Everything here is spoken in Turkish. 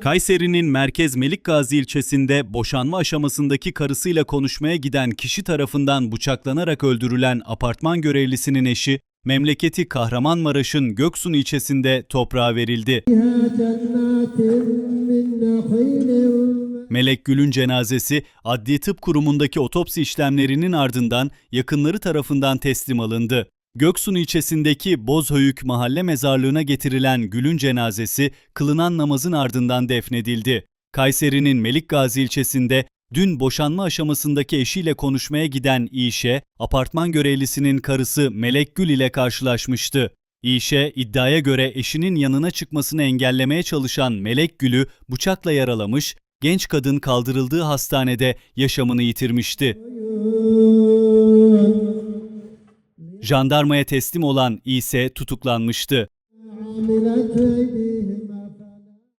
Kayseri'nin merkez Melik Gazi ilçesinde boşanma aşamasındaki karısıyla konuşmaya giden kişi tarafından bıçaklanarak öldürülen apartman görevlisinin eşi memleketi Kahramanmaraş'ın Göksun ilçesinde toprağa verildi. Melek Gül'ün cenazesi Adli Tıp Kurumu'ndaki otopsi işlemlerinin ardından yakınları tarafından teslim alındı. Göksun ilçesindeki Bozhöyük mahalle mezarlığına getirilen Gül'ün cenazesi kılınan namazın ardından defnedildi. Kayseri'nin Melikgazi ilçesinde dün boşanma aşamasındaki eşiyle konuşmaya giden İşe, apartman görevlisinin karısı Melek Gül ile karşılaşmıştı. İşe iddiaya göre eşinin yanına çıkmasını engellemeye çalışan Melek Gül'ü bıçakla yaralamış, genç kadın kaldırıldığı hastanede yaşamını yitirmişti. Jandarmaya teslim olan ise tutuklanmıştı.